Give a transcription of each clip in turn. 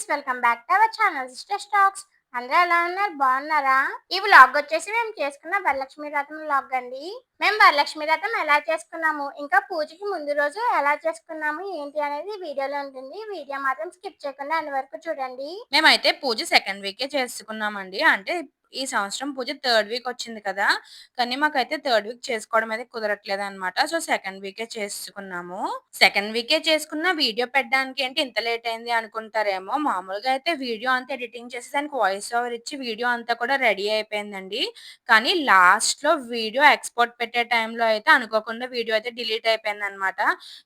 Friends welcome back to our channel sister stocks అందరూ ఎలా ఉన్నారు? బాగున్నారా? ఈ వ్లాగ్ వచ్చేసి మేము చేసుకున్న వరలక్ష్మి వ్రతం వ్లాగ్ అండి. మేము వరలక్ష్మి వ్రతం ఎలా చేసుకున్నాము? ఇంకా పూజకి ముందు రోజు ఎలా చేసుకున్నాము? ఏంటి అనేది వీడియోలో ఉంటుంది. వీడియో మాత్రం స్కిప్ చేయకుండా అన్ని వరకు చూడండి. మేమైతే పూజ సెకండ్ వీకే చేసుకున్నామండి. అంటే ఈ సంవత్సరం పూజ థర్డ్ వీక్ వచ్చింది కదా కానీ మాకైతే థర్డ్ వీక్ చేసుకోవడం అయితే కుదరట్లేదు అనమాట సో సెకండ్ వీకే చేసుకున్నాము. సెకండ్ వీకే చేసుకున్న వీడియో పెట్టడానికి ఏంటి ఇంత లేట్ అయింది అనుకుంటారేమో. మామూలుగా అయితే వీడియో అంతా ఎడిటింగ్ చేసి దానికి వాయిస్ ఓవర్ ఇచ్చి వీడియో అంతా కూడా రెడీ అయిపోయిందండి. కానీ లాస్ట్లో వీడియో ఎక్స్పోర్ట్ పెట్టే టైంలో అయితే అనుకోకుండా వీడియో అయితే డిలీట్ అయిపోయింది అనమాట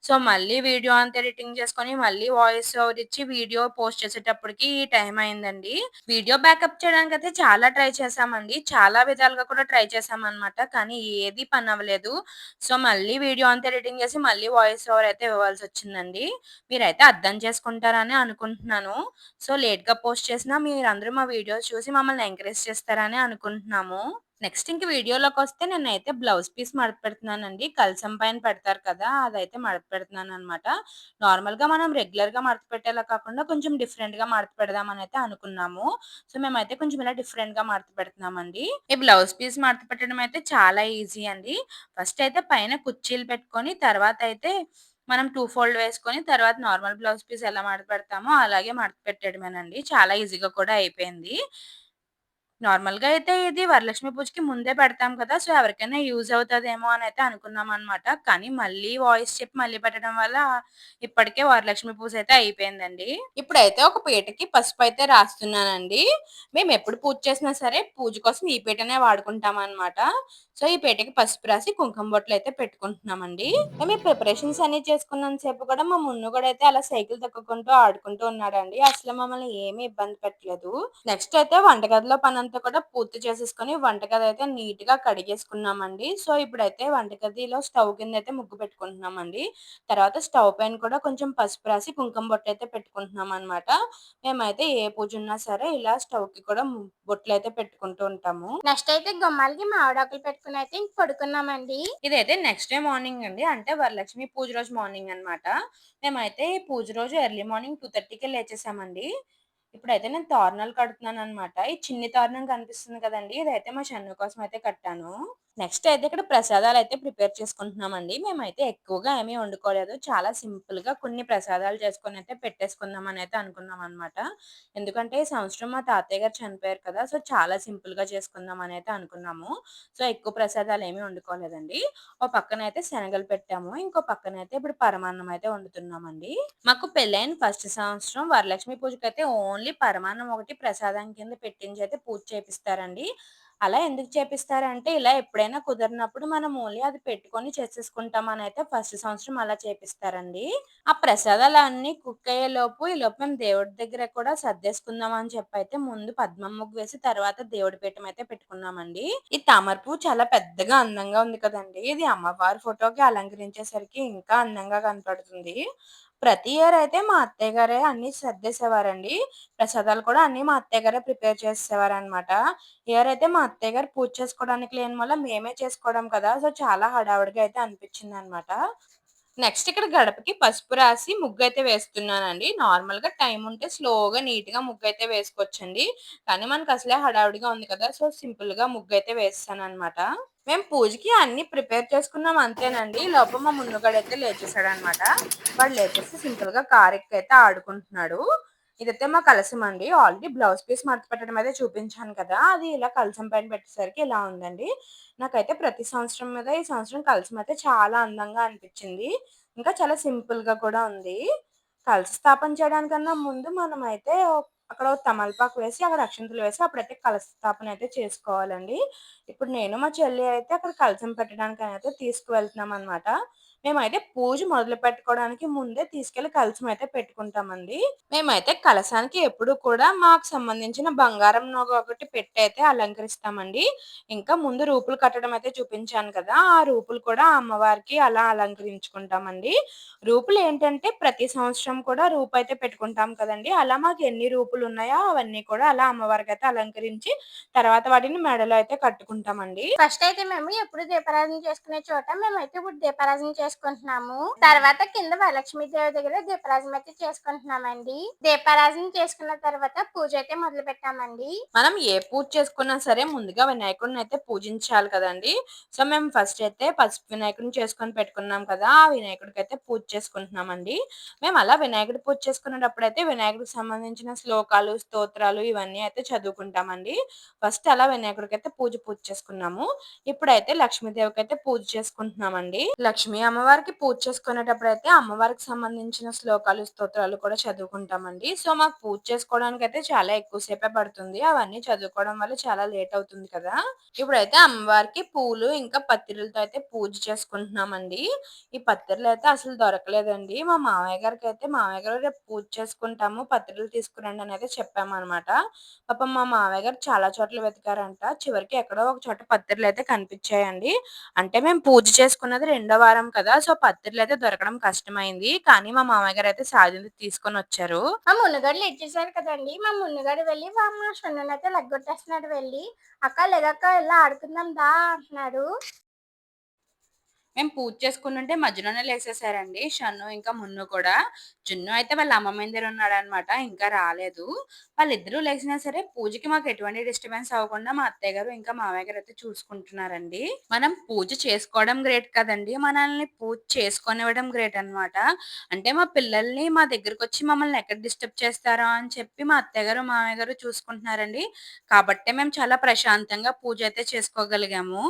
సో మళ్ళీ వీడియో అంతా ఎడిటింగ్ చేసుకొని మళ్ళీ వాయిస్ ఓవర్ ఇచ్చి వీడియో పోస్ట్ చేసేటప్పటికి టైం అయిందండి. వీడియో బ్యాకప్ చేయడానికి అయితే చాలా ట్రై చేసామండి. చాలా విధాలుగా కూడా ట్రై చేసామన్నమాట. కానీ ఏది పని అవ్వలేదు సో మళ్ళీ వీడియో అంతా ఎడిటింగ్ చేసి మళ్ళీ వాయిస్ ఓవర్ అయితే ఇవ్వాల్సి వచ్చిందండి మీరైతే అర్థం చేసుకుంటారని అనుకుంటున్నాను. సో లేట్గా పోస్ట్ చేసినా మీరు అందరూ మా వీడియోస్ చూసి మమ్మల్ని ఎంకరేజ్ చేస్తారని అనుకుంటున్నాము. నెక్స్ట్ ఇంక వీడియోలోకి వస్తే నేనైతే బ్లౌజ్ పీస్ మడత పెడుతున్నానండి కలసం పైన పెడతారు కదా అదైతే మడత పెడుతున్నాను అనమాట నార్మల్గా మనం రెగ్యులర్గా మడత పెట్టేలా కాకుండా కొంచెం డిఫరెంట్గా మడత పెడదామని అయితే అనుకున్నాము. సో మేమైతే కొంచెం ఇలా డిఫరెంట్గా మడత పెడుతున్నామండి ఈ బ్లౌజ్ పీస్ మడత పెట్టడం అయితే చాలా ఈజీ అండి. ఫస్ట్ అయితే పైన కుర్చీలు పెట్టుకొని తర్వాత అయితే మనం టూ ఫోల్డ్ వేసుకొని తర్వాత నార్మల్ బ్లౌజ్ పీస్ ఎలా మడత పెడతామో అలాగే మడత పెట్టడమేనండి చాలా ఈజీగా కూడా అయిపోయింది. నార్మల్గా అయితే ఇది వరలక్ష్మి పూజకి ముందే పెడతాం కదా! సో ఎవరికైనా యూజ్ అవుతుందేమో అని అయితే అనుకున్నాం అనమాట కానీ మళ్ళీ వాయిస్ చెప్పి మళ్ళీ పెట్టడం వల్ల ఇప్పటికే వరలక్ష్మి పూజ అయితే అయిపోయిందండి. ఇప్పుడైతే ఒక పీటకి పసుపు అయితే రాస్తున్నానండి. మేము ఎప్పుడు పూజ చేసినా సరే పూజ కోసం ఈ పీటనే వాడుకుంటాం అనమాట సో ఈ పీటకి పసుపు రాసి కుంకుమ బొట్లు అయితే పెట్టుకుంటున్నామండి. మేము ఈ ప్రిపరేషన్స్ అన్ని చేసుకున్నంత సేపు కూడా మా మున్ను కూడా అయితే అలా సైకిల్ తొక్కుకుంటూ ఆడుకుంటూ ఉన్నాడండి. అసలు మమ్మల్ని ఏమి ఇబ్బంది పెట్టలేదు. నెక్స్ట్ అయితే వంటగదిలో పని అంతా కూడా పూర్తి చేసేసుకొని వంటగది అయితే నీట్గా కడిగేసుకున్నామండి. సో ఇప్పుడైతే వంటగదిలో స్టవ్ కింద అయితే ముగ్గు పెట్టుకుంటున్నామండి. తర్వాత స్టవ్ పైన కూడా కొంచెం పసుపు రాసి కుంకుమ బొట్టు అయితే పెట్టుకుంటున్నాం అనమాట మేమైతే ఏ పూజ ఉన్నా సరే ఇలా స్టవ్కి కూడా బొట్లు అయితే పెట్టుకుంటూ ఉంటాము. నెక్స్ట్ అయితే గుమ్మాలకి మామిడాకులు పెట్టుకుని అయితే ఇంక పడుకున్నామండి. ఇదైతే నెక్స్ట్ డే మార్నింగ్ అండి. అంటే వరలక్ష్మి పూజ రోజు మార్నింగ్ అనమాట మేమైతే పూజ రోజు ఎర్లీ మార్నింగ్ టూ థర్టీకి లేచేసామండి. ఇప్పుడైతే నేను తోరణాలు కడుతున్నాను అనమాట ఈ చిన్ని తోరణం కనిపిస్తుంది కదండి. ఇదైతే మా చెన్ను కోసం అయితే కట్టాను. నెక్స్ట్ అయితే ఇక్కడ ప్రసాదాలు అయితే ప్రిపేర్ చేసుకుంటున్నామండి. మేమైతే ఎక్కువగా ఏమీ వండుకోలేదు. చాలా సింపుల్గా కొన్ని ప్రసాదాలు చేసుకొని అయితే పెట్టేసుకుందాం అని అయితే అనుకున్నాం అనమాట ఎందుకంటే ఈ సంవత్సరం మా తాతయ్య గారు చనిపోయారు కదా సో చాలా సింపుల్గా చేసుకుందామని అయితే అనుకున్నాము. సో ఎక్కువ ప్రసాదాలు ఏమీ వండుకోలేదండి. ఓ పక్కన అయితే శనగలు పెట్టాము. ఇంకో పక్కన అయితే ఇప్పుడు పరమాన్నం అయితే వండుతున్నామండి. మాకు పెళ్ళైన ఫస్ట్ సంవత్సరం వరలక్ష్మి పూజకి అయితే ఓన్లీ పరమాన్నం ఒకటి ప్రసాదం కింద పెట్టించి అయితే పూజ చేపిస్తారండి. అలా ఎందుకు చేపిస్తారంటే ఇలా ఎప్పుడైనా కుదిరినప్పుడు మనం ఓన్లీ అది పెట్టుకొని చేసేసుకుంటాం అని అయితే ఫస్ట్ సంవత్సరం అలా చేపిస్తారండి. ఆ ప్రసాదాలు అన్ని కుక్ అయ్యేలోపు ఈ లోపు మేము దేవుడి దగ్గర కూడా సర్దేసుకుందాం అని చెప్పి అయితే ముందు పద్మం ముగ్గు వేసి తర్వాత దేవుడి పీఠం అయితే పెట్టుకున్నామండి. ఈ తామర పువ్వు చాలా పెద్దగా అందంగా ఉంది కదండి. ఇది అమ్మవారి ఫోటోకి అలంకరించేసరికి ఇంకా అందంగా కనపడుతుంది. ప్రతి ఇయర్ అయితే మా అత్తయ్య గారే అన్ని సర్దేసేవారండి. ప్రసాదాలు కూడా అన్ని మా అత్తయ్య గారే ప్రిపేర్ చేసేవారు అనమాట ఇయర్ అయితే మా అత్తయ్య గారు పూజ చేసుకోవడానికి లేని వల్ల మేమే చేసుకోవడం కదా సో చాలా హడావుడిగా అయితే అనిపించింది అనమాట నెక్స్ట్ ఇక్కడ గడపకి పసుపు రాసి ముగ్గు అయితే వేస్తున్నానండి. నార్మల్గా టైం ఉంటే స్లోగా నీట్గా ముగ్గు అయితే వేసుకోవచ్చండి. కానీ మనకు అసలే హడావుడిగా ఉంది కదా సో సింపుల్గా ముగ్గు అయితే వేస్తాను అనమాట మేము పూజకి అన్ని ప్రిపేర్ చేసుకున్నాం అంతేనండి. లోపల మా మున్నుగాడు అయితే లేచేసాడు అనమాట వాడు లేచేసి సింపుల్గా అయితే ఆడుకుంటున్నాడు. ఇదైతే మా కలసం అండి ఆల్రెడీ బ్లౌజ్ పీస్ మడత పెట్టడం అయితే చూపించాను కదా అది ఇలా కలసం పైన పెట్టేసరికి ఇలా ఉందండి? నాకైతే ప్రతి సంవత్సరం మీద ఈ సంవత్సరం కలసం అయితే చాలా అందంగా అనిపించింది. ఇంకా చాలా సింపుల్గా కూడా ఉంది. కలస స్థాపన చేయడానికన్నా ముందు మనం అయితే అక్కడ తమలపాకు వేసి అక్కడ అక్షంతలు వేసి అప్పుడైతే కలశ స్థాపన అయితే చేసుకోవాలండి. ఇప్పుడు నేను మా చెల్లి అయితే అక్కడ కలసం పెట్టడానికి అయితే తీసుకువెళ్తున్నాం అనమాట మేమైతే పూజ మొదలు పెట్టుకోవడానికి ముందే తీసుకెళ్ళి కలసం అయితే పెట్టుకుంటామండి. మేమైతే కలసానికి ఎప్పుడు కూడా మాకు సంబంధించిన బంగారం నోగ ఒకటి పెట్టి అయితే అలంకరిస్తామండి. ఇంకా ముందు రూపులు కట్టడం అయితే చూపించాను కదా ఆ రూపులు కూడా అమ్మవారికి అలా అలంకరించుకుంటామండి. రూపులు ఏంటంటే ప్రతి సంవత్సరం కూడా రూపు అయితే పెట్టుకుంటాం కదండి. అలా మాకు ఎన్ని రూపులు ఉన్నాయో అవన్నీ కూడా అలా అమ్మవారికి అయితే అలంకరించి తర్వాత వాటిని మెడలో అయితే కట్టుకుంటామండి. ఫస్ట్ అయితే మేము ఎప్పుడు దీపారాధన చేసుకునే చోట మేమైతే ఇప్పుడు దీపారాధన చేసుకుంటాం చేసుకుంటున్నాము. తర్వాత కింద వరలక్ష్మి దేవి దగ్గర దీపారాజన అయితే చేసుకుంటున్నామండి. దీపారాజన చేసుకున్న తర్వాత పూజ అయితే మొదలు పెట్టామండి. మనం ఏ పూజ చేసుకున్నా సరే ముందుగా వినాయకుడిని అయితే పూజించాలి కదండి. సో మేము ఫస్ట్ అయితే పసుపు వినాయకుడిని చేసుకొని పెట్టుకున్నాం కదా ఆ వినాయకుడికి అయితే పూజ చేసుకుంటున్నామండి. మేము అలా వినాయకుడి పూజ చేసుకునేటప్పుడు అయితే వినాయకుడికి సంబంధించిన శ్లోకాలు స్తోత్రాలు ఇవన్నీ అయితే చదువుకుంటామండి. ఫస్ట్ అలా వినాయకుడికి అయితే పూజ పూజ చేసుకున్నాము. ఇప్పుడైతే లక్ష్మీదేవికి అయితే పూజ చేసుకుంటున్నామండి. లక్ష్మీ అమ్మవారికి పూజ చేసుకునేటప్పుడు అయితే అమ్మవారికి సంబంధించిన శ్లోకాలు స్తోత్రాలు కూడా చదువుకుంటామండి. సో మాకు పూజ చేసుకోవడానికి అయితే చాలా ఎక్కువసేపే పడుతుంది. అవన్నీ చదువుకోవడం వల్ల చాలా లేట్ అవుతుంది కదా. ఇప్పుడైతే అమ్మవారికి పూలు ఇంకా పత్తిరలతో అయితే పూజ చేసుకుంటున్నామండి. ఈ పత్తిరలు అయితే అసలు దొరకలేదండి. మా మామయ్య గారికి అయితే మామయ్య గారు రేపు పూజ చేసుకుంటాము పత్రికలు తీసుకురండి అని అయితే చెప్పామన్నమాట. పాపం మా మామయ్య గారు చాలా చోట్ల వెతికారంట. చివరికి ఎక్కడో ఒక చోట పత్రికలు అయితే కనిపించాయండి. అంటే మేము పూజ చేసుకున్నది రెండో వారం కదా. సో పత్రులు అయితే దొరకడం కష్టమైంది. కానీ మా మామయ్య గారు అయితే సాధించి తీసుకొని వచ్చారు. మా మున్నగాడు ఇచ్చేసారు కదండి. మా మున్నగాడు వెళ్ళి మా షొన్నను అయితే లగ్గొట్టేస్తున్నాడు వెళ్ళి. అక్క లేదక్క ఇలా ఆడుకుందాం దా అంటున్నాడు మేము పూజ చేసుకుంటుంటే మధ్యలోనే లేసేసారండి. షన్ను ఇంకా మున్ను కూడా. జున్ను అయితే వాళ్ళ అమ్మమ్మ దగ్గర ఉన్నాడు అనమాట ఇంకా రాలేదు. వాళ్ళిద్దరూ లేచినా సరే పూజకి మాకు ఎటువంటి డిస్టర్బెన్స్ అవ్వకుండా మా అత్తయ్య గారు ఇంకా మామయ్య గారు అయితే చూసుకుంటున్నారండి. మనం పూజ చేసుకోవడం గ్రేట్ కదండి. మనల్ని పూజ చేసుకొనివ్వడం గ్రేట్ అనమాట. అంటే మా పిల్లల్ని మా దగ్గరకు వచ్చి మమ్మల్ని ఎక్కడ డిస్టర్బ్ చేస్తారో అని చెప్పి మా అత్తయ్య గారు మామయ్య గారు చూసుకుంటున్నారండి. కాబట్టే మేము చాలా ప్రశాంతంగా పూజ అయితే చేసుకోగలిగాము.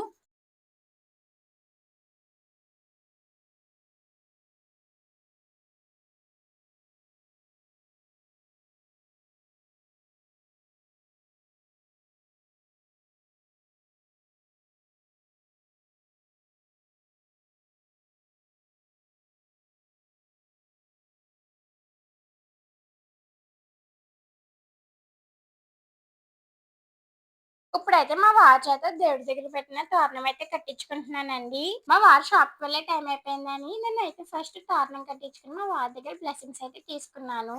ఇప్పుడైతే మా వారి చేత దేవుడి దగ్గర పెట్టిన తోరణం అయితే కట్టించుకుంటున్నానండి. మా వారు షాప్ వెళ్ళే టైం అయిపోయిందని నేను అయితే ఫస్ట్ తోరణం కట్టించుకుని మా వారి దగ్గర బ్లెస్సింగ్స్ అయితే తీసుకున్నాను.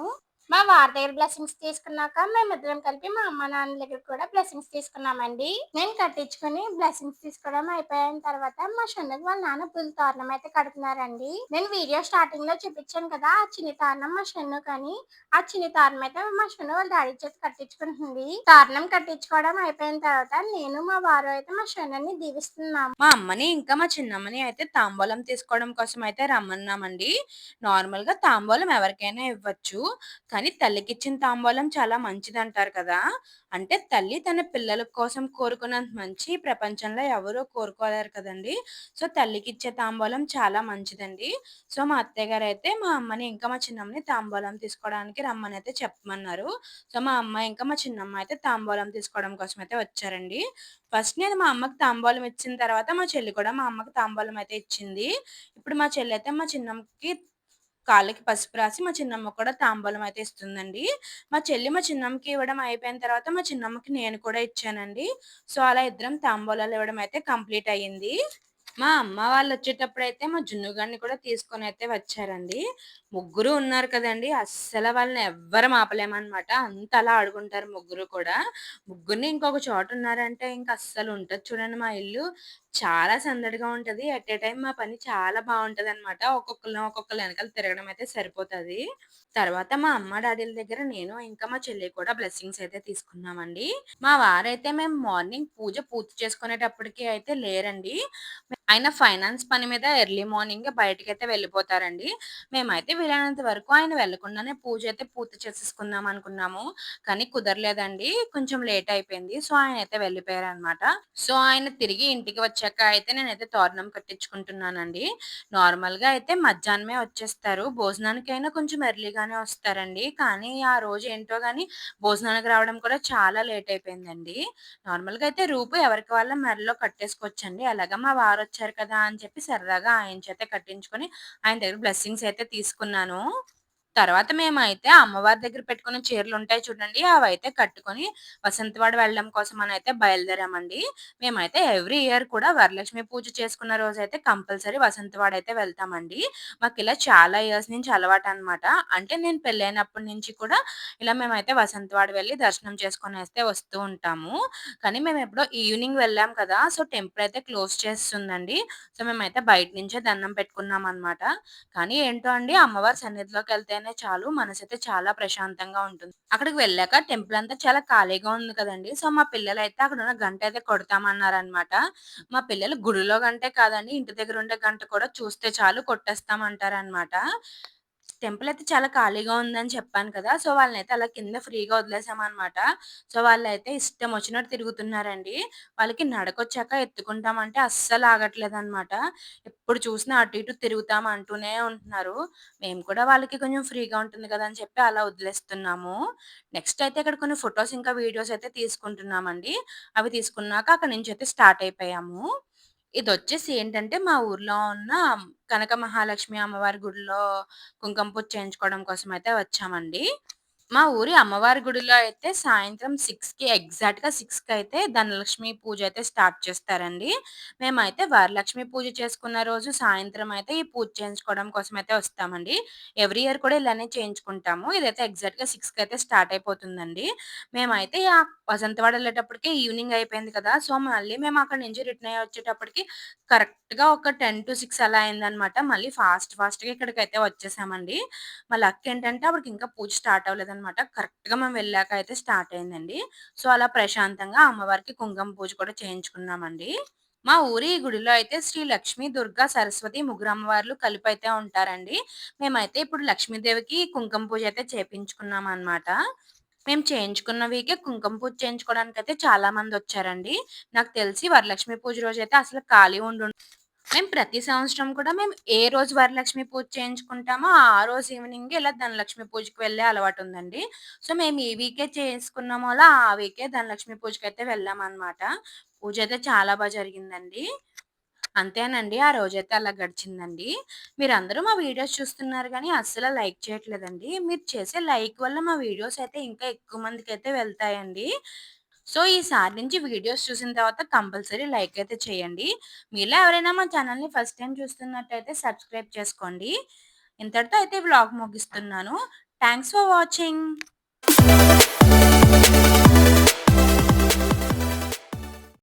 మా వారి దగ్గర బ్లెస్సింగ్స్ తీసుకున్నాక మేమిద్దరం కలిపి మా అమ్మ నాన్న దగ్గర కూడా బ్లెస్సింగ్స్ తీసుకున్నామండి. నేను కట్టించుకుని బ్లెస్సింగ్స్ తీసుకోవడం అయిపోయిన తర్వాత మా షొన్నకి వాళ్ళ నాన్న పులి తోరణం అయితే కడుతున్నారండి. నేను వీడియో స్టార్టింగ్లో చూపించాను కదా ఆ చిన్ని తారణం మా షన్ను కానీ ఆ చిన్ని తారణం అయితే మా షన్ను వాళ్ళ డాడీ చేసి కట్టించుకుంటుంది. తారణం కట్టించుకోవడం అయిపోయిన తర్వాత నేను మా వారు అయితే మా షన్నుని దీవిస్తున్నాము. మా అమ్మని ఇంకా మా చిన్నమ్మని అయితే తాంబూలం తీసుకోవడం కోసం అయితే రమ్మన్నామండి. నార్మల్గా తాంబూలం ఎవరికైనా ఇవ్వచ్చు. కానీ తల్లికి ఇచ్చిన తాంబూలం చాలా మంచిది అంటారు కదా! అంటే తల్లి తన పిల్లల కోసం కోరుకున్నంత మంచి ప్రపంచంలో ఎవరూ కోరుకోలేరు కదండి! సో తల్లికి ఇచ్చే తాంబూలం చాలా మంచిదండి. సో మా అత్తయ్య గారు అయితే మా అమ్మని ఇంకా మా చిన్నమ్మని తాంబూలం తీసుకోవడానికి రమ్మని అయితే చెప్పమన్నారు. సో మా అమ్మ ఇంకా మా చిన్నమ్మ అయితే తాంబూలం తీసుకోవడం కోసం అయితే వచ్చారండి. ఫస్ట్ నేను మా అమ్మకి తాంబూలం ఇచ్చిన తర్వాత మా చెల్లి కూడా మా అమ్మకి తాంబూలం అయితే ఇచ్చింది. ఇప్పుడు మా చెల్లి అయితే మా చిన్నమ్మకి కాళ్ళకి పసుపు రాసి మా చిన్నమ్మ కూడా తాంబూలం అయితే ఇస్తుందండి. మా చెల్లి మా చిన్నమ్మకి ఇవ్వడం అయిపోయిన తర్వాత మా చిన్నమ్మకి నేను కూడా ఇచ్చానండి. సో అలా ఇద్దరం తాంబూలాలు ఇవ్వడం అయితే కంప్లీట్ అయ్యింది. మా అమ్మ వాళ్ళు వచ్చేటప్పుడు అయితే మా జున్ను గారిని కూడా తీసుకొని అయితే వచ్చారండి. ముగ్గురు ఉన్నారు కదండి అస్సలు వాళ్ళని ఎవ్వరం ఆపలేమన్నమాట. అంత అలా ఆడుకుంటారు ముగ్గురు కూడా. ముగ్గురిని ఇంకొక చోట ఉన్నారంటే ఇంకా అస్సలు ఉంటుంది చూడండి మా ఇల్లు. చాలా సందడిగా ఉంటది. ఎట్ ఏ టైం మా పని చాలా బాగుంటది అనమాట ఒక్కొక్కరిని ఒక్కొక్కరు వెనకాల తిరగడం అయితే సరిపోతది. తర్వాత మా అమ్మ డాడీల దగ్గర నేను ఇంకా మా చెల్లి కూడా బ్లెస్సింగ్స్ అయితే తీసుకున్నామండి. మా వారైతే మేము మార్నింగ్ పూజ పూర్తి చేసుకునేటప్పటికి అయితే లేరండి. ఆయన ఫైనాన్స్ పని మీద ఎర్లీ మార్నింగ్ బయటకి అయితే వెళ్ళిపోతారండి. మేమైతే వీలైనంత వరకు ఆయన వెళ్ళకుండానే పూజ అయితే పూర్తి చేసేసుకుందాం అనుకున్నాము. కానీ కుదరలేదండి. కొంచెం లేట్ అయిపోయింది. సో ఆయన అయితే వెళ్ళిపోయారు అనమాట సో ఆయన తిరిగి ఇంటికి వచ్చాక అయితే నేనైతే తోరణం కట్టించుకుంటున్నానండి. నార్మల్గా అయితే మధ్యాహ్నమే వచ్చేస్తారు. భోజనానికైనా కొంచెం ఎర్లీగానే వస్తారండి. కానీ ఆ రోజు ఏంటో కానీ భోజనానికి రావడం కూడా చాలా లేట్ అయిపోయిందండి. నార్మల్గా అయితే రూపు ఎవరికి వాళ్ళ మెడలో కట్టేసుకోవచ్చండి. అలాగా మా వారు వచ్చారు కదా అని చెప్పి సరదాగా ఆయన చేత కట్టించుకొని ఆయన దగ్గర బ్లెస్సింగ్స్ అయితే తీసుకున్నాను. తర్వాత మేమైతే అమ్మవారి దగ్గర పెట్టుకున్న చీరలుంటాయి చూడండి. అవి అయితే కట్టుకొని వసంతవాడ వెళ్ళడం కోసం అని అయితే బయలుదేరామండి. మేమైతే ఎవ్రీ ఇయర్ కూడా వరలక్ష్మి పూజ చేసుకున్న రోజు అయితే కంపల్సరీ వసంతవాడ అయితే వెళ్తామండి. ఇలా చాలా ఇయర్స్ నుంచి అలవాటు అనమాట అంటే నేను పెళ్ళైనప్పటి నుంచి కూడా ఇలా మేమైతే వసంతవాడ వెళ్ళి దర్శనం చేసుకొనైతే వస్తూ ఉంటాము. కానీ మేము ఎప్పుడో ఈవినింగ్ వెళ్ళాం కదా! సో, టెంపుల్ అయితే క్లోజ్ చేస్తుందండి. సో, మేమైతే బయట నుంచే దండం పెట్టుకున్నాం అనమాట కానీ ఏంటో అండి అమ్మవారి సన్నిధిలోకి వెళ్తే సన్నిధిలోకెళ్తేనే చాలు అయితే చాలా ప్రశాంతంగా ఉంటుంది. అక్కడికి వెళ్ళాక టెంపుల్ అంతా చాలా ఖాళీగా ఉంది కదండి సో, మా పిల్లలు అయితే అక్కడ ఉన్న గంట అయితే కొడతామన్నారనమాట. మా పిల్లలు గుడిలో గంటే కాదండి ఇంటి దగ్గర ఉండే గంట కూడా చూస్తే చాలు కొట్టేస్తామంటారనమాట. టెంపుల్ అయితే చాలా ఖాళీగా ఉందని చెప్పాను కదా! సో, వాళ్ళనైతే అలా కింద ఫ్రీగా వదిలేసామన్నమాట సో, వాళ్ళైతే ఇష్టం వచ్చినట్టు తిరుగుతున్నారండి. వాళ్ళకి నడకొచ్చాక ఎత్తుకుంటామంటే అస్సలు ఆగట్లేదు అనమాట ఎప్పుడు చూసినా అటు ఇటు తిరుగుతాం అంటూనే ఉంటున్నారు. మేము కూడా వాళ్ళకి కొంచెం ఫ్రీగా ఉంటుంది కదా! అని చెప్పి అలా వదిలేస్తున్నాము. నెక్స్ట్ అయితే ఇక్కడ కొన్ని ఫొటోస్ ఇంకా వీడియోస్ అయితే తీసుకుంటున్నామండి. అవి తీసుకున్నాక అక్కడ నుంచి అయితే స్టార్ట్ అయిపోయాము. ఇది వచ్చేసి ఏంటంటే మా ఊర్లో ఉన్న కనక మహాలక్ష్మి అమ్మవారి గుడిలో కుంకుమ పూజ చేయించుకోవడం కోసం అయితే వచ్చామండి. మా ఊరి అమ్మవారి గుడిలో అయితే సాయంత్రం సిక్స్కి ఎగ్జాక్ట్‌గా సిక్స్కి అయితే ధనలక్ష్మి పూజ అయితే స్టార్ట్ చేస్తారండి. మేమైతే వరలక్ష్మి పూజ చేసుకున్న రోజు సాయంత్రం అయితే ఈ పూజ చేయించుకోవడం కోసం అయితే వస్తామండి. ఎవ్రీ ఇయర్ కూడా ఇలానే చేయించుకుంటాము. ఇదైతే ఎగ్జాక్ట్‌గా సిక్స్కి అయితే స్టార్ట్ అయిపోతుందండి. మేమైతే ఆ వసంతవాడ వెళ్ళేటప్పటికి ఈవినింగ్ అయిపోయింది కదా! సో, మళ్ళీ మేము అక్కడి నుంచి రిటర్న్ అయ్యి వచ్చేటప్పటికి కరెక్ట్‌గా ఒక 10-6 అలా అయిందనమాట. మళ్ళీ ఫాస్ట్ ఫాస్ట్‌గా ఇక్కడికైతే వచ్చేసామండి. మా లక్ ఏంటంటే అప్పటికి ఇంకా పూజ స్టార్ట్ అనమాట కరెక్ట్‌గా మేము వెళ్ళాక అయితే స్టార్ట్ అయిందండి. సో, అలా ప్రశాంతంగా అమ్మవారికి కుంకుమ పూజ కూడా చేయించుకున్నామండి. మా ఊరి గుడిలో అయితే శ్రీ లక్ష్మీ దుర్గా, సరస్వతి ముగ్గురు అమ్మవార్లు కలిపైతే ఉంటారండి. మేమైతే ఇప్పుడు లక్ష్మీదేవికి కుంకుమ పూజ అయితే చేపించుకున్నాం అనమాట మేము చేయించుకున్న వీకే కుంకుమ పూజ చేయించుకోవడానికి అయితే చాలా మంది వచ్చారండి నాకు తెలిసి వరలక్ష్మి పూజ రోజు అయితే అసలు ఖాళీ ఉండు మేము ప్రతి సంవత్సరం కూడా మేము ఏ రోజు వరలక్ష్మి పూజ చేయించుకుంటామో ఆ రోజు ఈవినింగ్ ఇలా ధనలక్ష్మి పూజకి వెళ్ళే అలవాటు ఉందండి సో, మేము ఈ వీకే చేసుకున్నామో అలా ఆ వీకే ధనలక్ష్మి పూజకి అయితే వెళ్ళాం అనమాట పూజ అయితే చాలా బాగా జరిగిందండి. అంతేనండి. ఆ రోజైతే అలా గడిచిందండి. మీరందరూ మా వీడియోస్ చూస్తున్నారు కానీ అస్సలు లైక్ చేయట్లేదండి. మీరు చేసే లైక్ వల్ల మా వీడియోస్ అయితే ఇంకా ఎక్కువ మందికి అయితే వెళ్తాయండి. సో, ఈసారి నుంచి వీడియోస్ చూసిన తర్వాత కంపల్సరీ లైక్ అయితే చేయండి. మీలో ఎవరైనా మా ఛానల్ని ఫస్ట్ టైం చూస్తున్నట్టయితే సబ్స్క్రైబ్ చేసుకోండి. ఇంతటితో అయితే వ్లాగ్ ముగిస్తున్నాను. Thanks for watching.